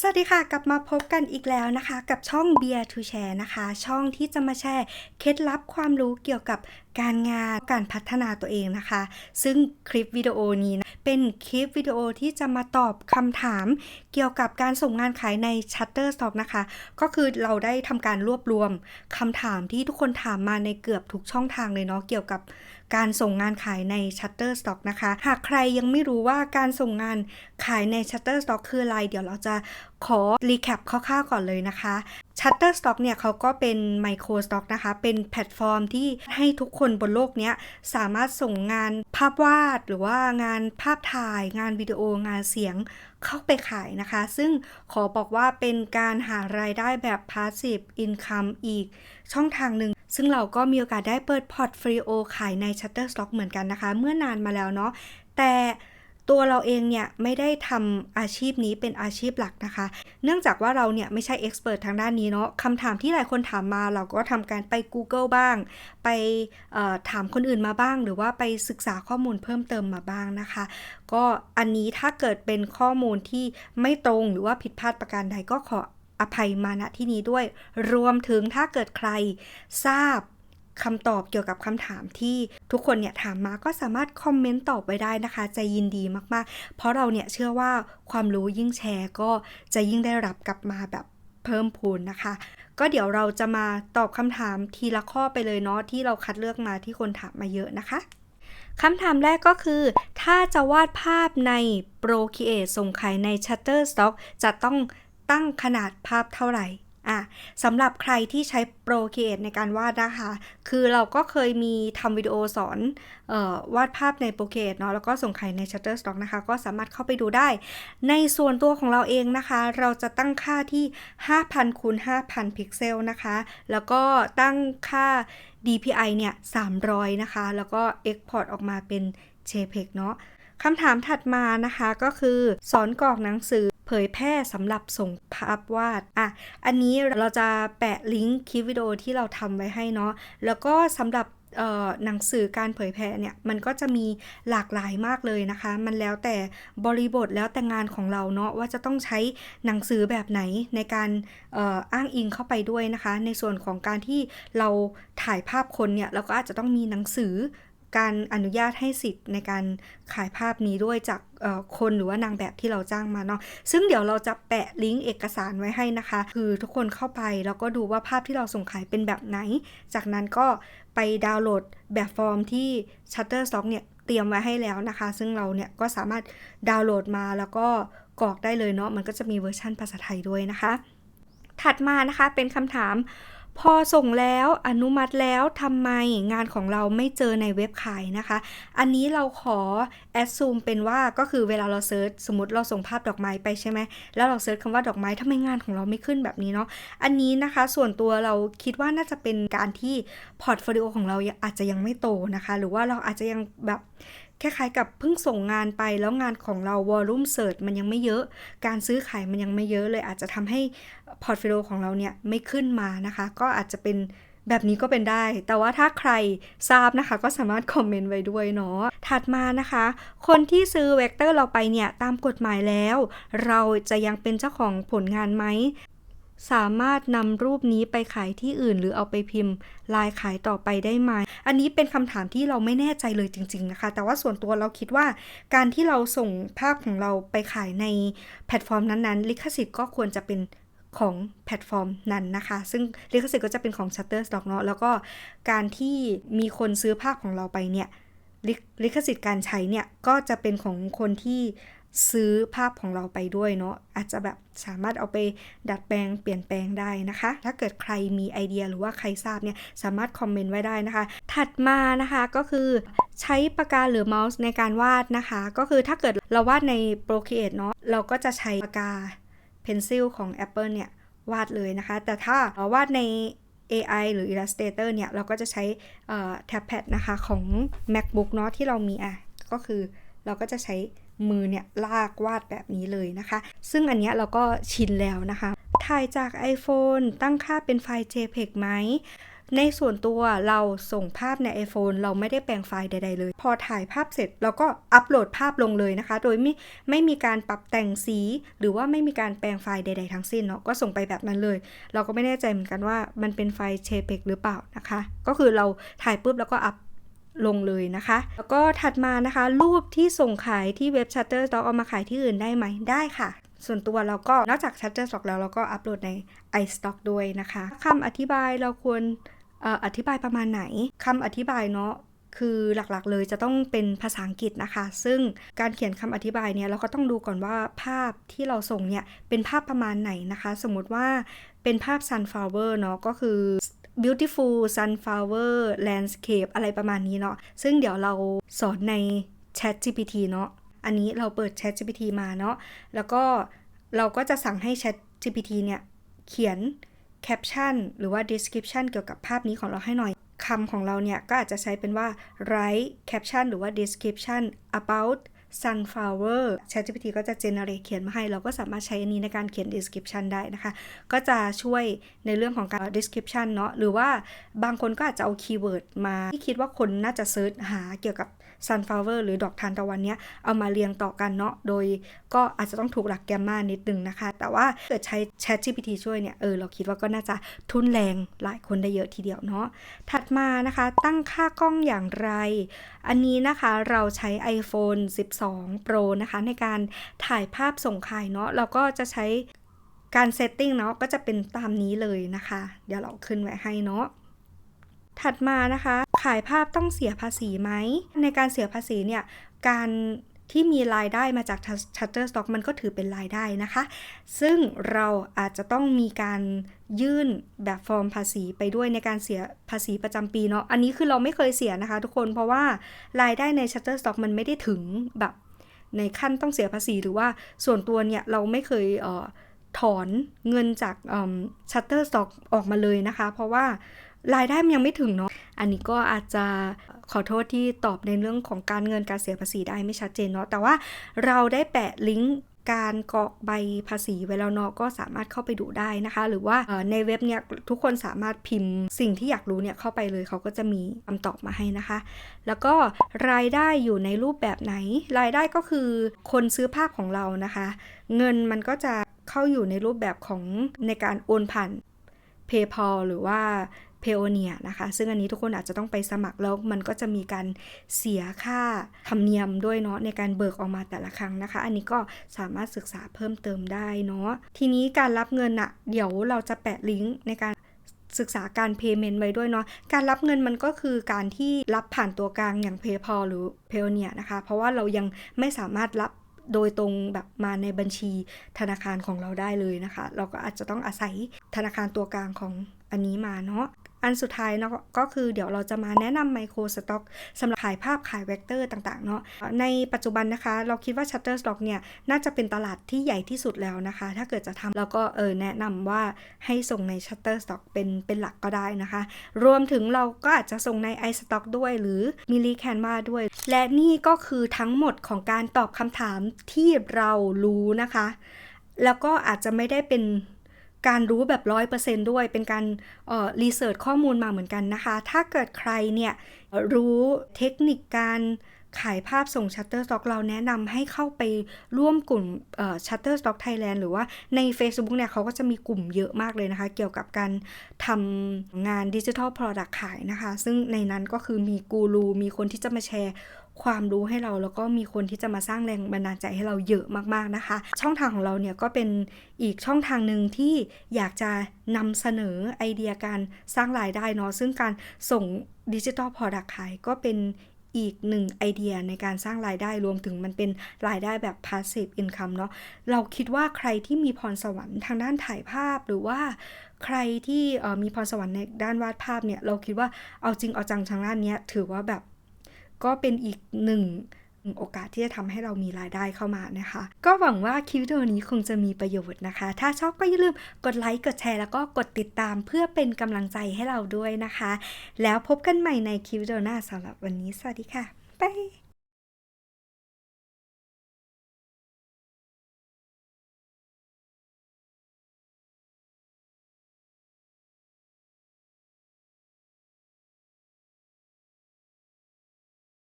สวัสดีค่ะ กลับมาพบกันอีกแล้วนะคะ กับช่อง Beer to Share นะคะ ช่องที่จะมาแชร์ เคล็ดลับความรู้เกี่ยวกับ การงานการพัฒนาตัวเองนะคะ ซึ่งคลิปวิดีโอนี้นะเป็นคลิปวิดีโอที่จะมาตอบคำถามเกี่ยวกับการส่งงานขายใน Shutterstock นะคะ ก็คือเราได้ทำการรวบรวมคำถามที่ทุกคนถามมาในเกือบทุกช่องทางเลยเนาะเกี่ยวกับการส่งงานขายใน Shutterstock นะคะ หากใครยังไม่รู้ว่าการส่งงานขายใน Shutterstock คืออะไร เดี๋ยวเราจะขอรีแคปคร่าวๆก่อนเลยนะคะ Shutterstock เนี่ยเขาก็เป็น Micro Stock นะคะ เป็นแพลตฟอร์มที่ให้ทุกคนบนโลกเนี้ยสามารถส่งงานภาพวาดหรือว่างานภาพถ่าย งานวิดีโองานเสียงเข้าไปขายนะคะ ซึ่งขอบอกว่าเป็นการหารายได้แบบ Passive Income อีกช่องทางหนึ่ง ซึ่งเราก็มีโอกาสได้เปิดพอร์ตฟลิโอขายใน Shutterstock เหมือนกันนะคะ เมื่อนานมาแล้วเนาะแต่ ตัวเราเองเนี่ยไม่ได้ทำอาชีพนี้เป็นอาชีพหลักนะคะ เนื่องจากว่าเราเนี่ยไม่ใช่เอ็กซ์เพรสทางด้านนี้เนาะคำถามที่หลายคนถามมาเราก็ทำการไป Google บ้าง ไปถามคนอื่นมาบ้าง หรือว่าไปศึกษาข้อมูลเพิ่มเติมมาบ้างนะคะ ก็อันนี้ถ้าเกิดเป็นข้อมูลที่ไม่ตรงหรือว่าผิดพลาดประการใดก็ขออภัยมาณที่นี้ด้วย รวมถึงถ้าเกิดใครทราบ คำตอบเกี่ยวกับคำถามที่ทุกคนเนี่ยถามมาก็สามารถคอมเมนต์ตอบไว้ได้นะคะ จะยินดีมากๆ เพราะเราเนี่ยเชื่อว่าความรู้ยิ่งแชร์ก็จะยิ่งได้รับกลับมาแบบเพิ่มพูนนะคะ ก็เดี๋ยวเราจะมาตอบคำถามทีละข้อไปเลยเนาะที่เราคัดเลือกมาที่คนถามมาเยอะนะคะคำถามแรกก็คือ ถ้าจะวาดภาพใน Procreate ส่งขายใน Shutterstock จะต้องตั้งขนาดภาพเท่าไหร่ อะสำหรับใครที่ใช้ Procreate ในการวาดนะคะ คือเราก็เคยมีทำวิดีโอสอนออวาดภาพใน Procreate เนาะแล้วก็ส่งขายใน Shutterstock นะคะ ก็สามารถเข้าไปดูได้ ในส่วนตัวของเราเองนะคะ เราจะตั้งค่าที่ 5,000คูณ5,000 พิกเซลนะคะ แล้วก็ตั้งค่า DPI เนี่ย 300 นะคะ แล้วก็ Export ออกมาเป็น JPEG เนาะคำถามถัดมานะคะก็คือสอนกรอกหนังสือ เผยแพร่สำหรับส่งภาพวาดอะอันนี้เราจะแปะลิงก์คลิปวิดีโอที่เราทำไว้ให้เนาะแล้วก็สำหรับหนังสือการเผยแพร่เนี่ยมันก็จะมีหลากหลายมากเลยนะคะ มันแล้วแต่บริบทแล้วแต่งานของเราเนาะว่าจะต้องใช้หนังสือแบบไหนในการอ้างอิงเข้าไปด้วยนะคะ ในส่วนของการที่เราถ่ายภาพคนเนี่ยเราก็อาจจะต้องมีหนังสือ การอนุญาตให้สิทธิ์ในการขายภาพนี้ด้วยจากคนหรือว่านางแบบที่เราจ้างมาเนาะซึ่งเดี๋ยวเราจะแปะลิงก์เอกสารไว้ให้นะคะ คือทุกคนเข้าไปแล้วก็ดูว่าภาพที่เราส่งขายเป็นแบบไหน จากนั้นก็ไปดาวน์โหลดแบบฟอร์มที่ Shutterstock เนี่ยเตรียมไว้ให้แล้วนะคะ ซึ่งเราเนี่ยก็สามารถดาวน์โหลดมาแล้วก็กรอกได้เลยเนาะมันก็จะมีเวอร์ชั่นภาษาไทยด้วยนะคะ ถัดมานะคะเป็นคำถาม พอส่งแล้วอนุมัติแล้วทำไมงานของเราไม่เจอในเว็บขายนะคะ อันนี้เราขอแอดซูมเป็นว่าก็คือเวลาเราเซิร์ชสมมติเราส่งภาพดอกไม้ไปใช่ไหมแล้วเราเซิร์ชคำว่าดอกไม้ทำไมงานของเราไม่ขึ้นแบบนี้เนาะอันนี้นะคะส่วนตัวเราคิดว่าน่าจะเป็นการที่พอร์ตโฟลิโอของเราอาจจะยังไม่โตนะคะ หรือว่าเราอาจจะยังแบบ คล้ายๆกับเพิ่งส่งงานไปแล้วงานของเราวอลลุ่มเสิร์ชมันยังไม่เยอะ การซื้อขายมันยังไม่เยอะเลยอาจจะทำให้พอร์ตโฟลิโอของเราเนี่ยไม่ขึ้นมานะคะ ก็อาจจะเป็นแบบนี้ก็เป็นได้ แต่ว่าถ้าใครทราบนะคะ ก็สามารถคอมเมนต์ไว้ด้วยเนาะ ถัดมานะคะ คนที่ซื้อเวกเตอร์เราไปเนี่ย ตามกฎหมายแล้ว เราจะยังเป็นเจ้าของผลงานไหม สามารถนำรูปนี้ไปขายที่อื่น หรือเอาไปพิมพ์ลายขายต่อไปได้ไหม อันนี้เป็นคำถามที่เราไม่แน่ใจเลยจริง ๆนะคะ แต่ว่าส่วนตัวเราคิดว่าการที่เราส่งภาพของเราไปขายในแพลตฟอร์มนั้นๆ ลิขสิทธิ์ก็ควรจะเป็นของแพลตฟอร์มนั้นนะคะ ซึ่งลิขสิทธิ์ก็จะเป็นของ Shutterstock เนาะแล้วก็การที่มีคนซื้อภาพของเราไปเนี่ยลิขสิทธิ์การใช้เนี่ยก็จะเป็นของคนที่ ซื้อภาพของเราไปด้วยเนาะอาจจะแบบสามารถเอาไปดัดแปลงเปลี่ยนแปลงได้นะคะ ถ้าเกิดใครมีไอเดียหรือว่าใครทราบเนี่ยสามารถคอมเมนต์ไว้ได้นะคะ ถัดมานะคะก็คือใช้ปากกาหรือเมาส์ในการวาดนะคะ ก็คือถ้าเกิดเราวาดใน Procreate เนาะเราก็จะใช้ปากกา Pencil ของ Apple เนี่ยวาดเลยนะคะ แต่ถ้าวาดใน AI หรือ Illustrator เนี่ย เราก็จะใช้แท็บแพดนะคะของ MacBook เนาะที่เรามีอะ ก็คือเราก็จะใช้ มือเนี่ยลากวาดแบบนี้เลยนะคะ ซึ่งอันนี้เราก็ชินแล้วนะคะ ถ่ายจาก iPhone ตั้งค่าเป็นไฟล์ JPEG ไหมในส่วนตัวเราส่งภาพใน iPhone เราไม่ได้แปลงไฟล์ใด ๆ เลย พอถ่ายภาพเสร็จเราก็อัปโหลดภาพลงเลยนะคะ โดยไม่ไม่มีการปรับแต่งสี หรือว่าไม่มีการแปลงไฟล์ใด ๆ ทั้งสิ้นเนาะก็ส่งไปแบบนั้นเลย เราก็ไม่แน่ใจเหมือนกันว่ามันเป็นไฟล์ JPEG หรือเปล่านะคะ ก็คือเราถ่ายปุ๊บแล้วก็อัพ ลงเลยนะคะ แล้วก็ถัดมานะคะ รูปที่ส่งขายที่เว็บ Shutterstock เอามาขายที่อื่นได้ไหมได้ค่ะ ส่วนตัวเราก็นอกจาก Shutterstock แล้วเราก็อัปโหลดใน iStock ด้วยนะคะคำอธิบายเราควรออธิบายประมาณไหนคำอธิบายเนาะคือหลักๆเลยจะต้องเป็นภาษาอังกฤษนะคะ ซึ่งการเขียนคำอธิบายเนี่ยเราก็ต้องดูก่อนว่าภาพที่เราส่งเนี่ยเป็นภาพประมาณไหนนะคะ สมมติว่าเป็นภาพ sunflower เนาะก็คือ beautiful sunflower landscape อะไรประมาณนี้เนาะซึ่งเดี๋ยวเราสอนใน Chat GPT เนาะอันนี้เราเปิด Chat GPT มาเนาะแล้วก็เราก็จะสั่งให้ Chat GPT เนี่ย เขียน caption หรือว่า description เกี่ยวกับภาพนี้ของเราให้หน่อยคำของเราเนี่ย ก็อาจจะใช้เป็นว่า write caption หรือว่า description about sunflower ChatGPT ก็จะ generate เขียนมาให้ เราก็สามารถใช้อันนี้ในการเขียน description ได้นะคะ ก็จะช่วยในเรื่องของการ description เนาะหรือว่าบางคนก็อาจจะเอาคีย์เวิร์ดมาที่คิดว่าคนน่าจะเซิร์ชหาเกี่ยวกับ sunflower หรือดอกทานตะวันเนี้ยเอามาเรียงต่อกันเนาะโดยก็อาจจะต้องถูกหลักแกมมานิดนึงนะคะ แต่ว่าเกิดใช้ Chat GPT ช่วยเนี่ยเออเราคิดว่าก็น่าจะทุนแรงหลายคนได้เยอะทีเดียวเนาะถัดมานะคะ ตั้งค่ากล้องอย่างไร อันนี้นะคะเราใช้ iPhone 12 Pro นะคะในการถ่ายภาพส่งขายเนาะเราก็จะใช้การเซตติ้งเนาะก็จะเป็นตามนี้เลยนะคะ เดี๋ยวเราขึ้นไว้ให้เนาะถัดมานะคะ ขายภาพต้องเสียภาษีไหม ในการเสียภาษีเนี่ย การที่มีรายได้มาจาก Shutterstock มันก็ถือเป็นรายได้นะคะ ซึ่งเราอาจจะต้องมีการยื่นแบบฟอร์มภาษีไปด้วยในการเสียภาษีประจำปีเนาะ อันนี้คือเราไม่เคยเสียนะคะทุกคน เพราะว่ารายได้ใน Shutterstock มันไม่ได้ถึงแบบในขั้นต้องเสียภาษีหรือว่าส่วนตัวเนี่ยเราไม่เคยเออถอนเงินจาก Shutterstock ออกมาเลยนะคะ เพราะว่า รายได้มันยังไม่ถึงเนาะ อันนี้ก็อาจจะขอโทษที่ตอบในเรื่องของการเงินการเสียภาษีได้ไม่ชัดเจนเนาะ แต่ว่าเราได้แปะลิงก์การกรอกใบภาษีไว้แล้วเนาะก็สามารถเข้าไปดูได้นะคะ หรือว่าในเว็บเนี่ยทุกคนสามารถพิมพ์สิ่งที่อยากรู้เนี่ยเข้าไปเลยเขาก็จะมีคำตอบมาให้นะคะ แล้วก็รายได้อยู่ในรูปแบบไหน รายได้ก็คือคนซื้อภาพของเรานะคะ เงินมันก็จะเข้าอยู่ในรูปแบบของในการโอนผ่าน PayPal หรือว่า p a o n e e r นะคะ ซึ่งอันนี้ทุกคนอาจจะต้องไปสมัครแล้วมันก็จะมีการเสียค่าธรรมเนียมด้วยเนาะในการเบิกออกมาแต่ละครั้งนะคะ อันนี้ก็สามารถศึกษาเพิ่มเติมได้เนาะทีนี้การรับเงินอะเดี๋ยวเราจะแปะลิงก์ในการศึกษาการ payment ไว้ด้วยเนาะ การรับเงินมันก็คือการที่รับผ่านตัวกลางอย่าง PayPal หรือ p a o n e e r นะคะ เพราะว่าเรายังไม่สามารถรับโดยตรงแบบมาในบัญชีธนาคารของเราได้เลยนะคะ เราก็อาจจะต้องอาศัยธนาคารตัวกลางของอันนี้มาเนาะ อันสุดท้ายเนาะก็คือเดี๋ยวเราจะมาแนะนำไมโครสต็อกสำหรับขายภาพขายเวกเตอร์ต่างๆเนาะในปัจจุบันนะคะ เราคิดว่า Shutterstock เนี่ยน่าจะเป็นตลาดที่ใหญ่ที่สุดแล้วนะคะ ถ้าเกิดจะทำแล้วก็เออแนะนำว่าให้ส่งใน Shutterstock เป็นเป็นหลักก็ได้นะคะ รวมถึงเราก็อาจจะส่งใน iStock ด้วยหรือ m i l l i Canva ด้วย และนี่ก็คือทั้งหมดของการตอบคำถามที่เรารู้นะคะ แล้วก็อาจจะไม่ได้เป็น การรู้แบบร้อยเปอร์เซนด้วย เป็นการเอ่อรีเสิร์ชข้อมูลมาเหมือนกันนะคะ ถ้าเกิดใครเนี่ยรู้เทคนิคการขายภาพส่ง Shutterstock เราแนะนำให้เข้าไปร่วมกลุ่ม Shutterstock Thailand หรือว่าใน Facebook เนี่ยเขาก็จะมีกลุ่มเยอะมากเลยนะคะ เกี่ยวกับการทำงานดิจิทัล Product ขายนะคะ ซึ่งในนั้นก็คือมีกูรูมีคนที่จะมาแชร์ ความรู้ให้เราแล้วก็มีคนที่จะมาสร้างแรงบันดาลใจให้เราเยอะมากๆนะคะ ช่องทางของเราเนี่ยก็เป็นอีกช่องทางหนึ่งที่อยากจะนำเสนอไอเดียการสร้างรายได้เนาะซึ่งการส่งดิจิทัล Product ขายก็เป็นอีกหนึ่งไอเดียในการสร้างรายได้รวมถึงมันเป็นรายได้แบบ passive income เนาะเราคิดว่าใครที่มีพรสวรรค์ทางด้านถ่ายภาพหรือว่าใครที่มีพรสวรรค์ในด้านวาดภาพเนี่ย เราคิดว่าเอาจริงเอาจังทางด้านนี้ถือว่าแบบ ก็เป็นอีกหนึ่งโอกาสที่จะทำให้เรามีรายได้เข้ามานะคะ ก็หวังว่าคลิปวิดีโอนี้คงจะมีประโยชน์นะคะ ถ้าชอบก็อย่าลืมกดไลค์กดแชร์แล้วก็กดติดตามเพื่อเป็นกำลังใจให้เราด้วยนะคะ แล้วพบกันใหม่ในคลิปวิดีโอหน้าสำหรับวันนี้ สวัสดีค่ะบ๊าย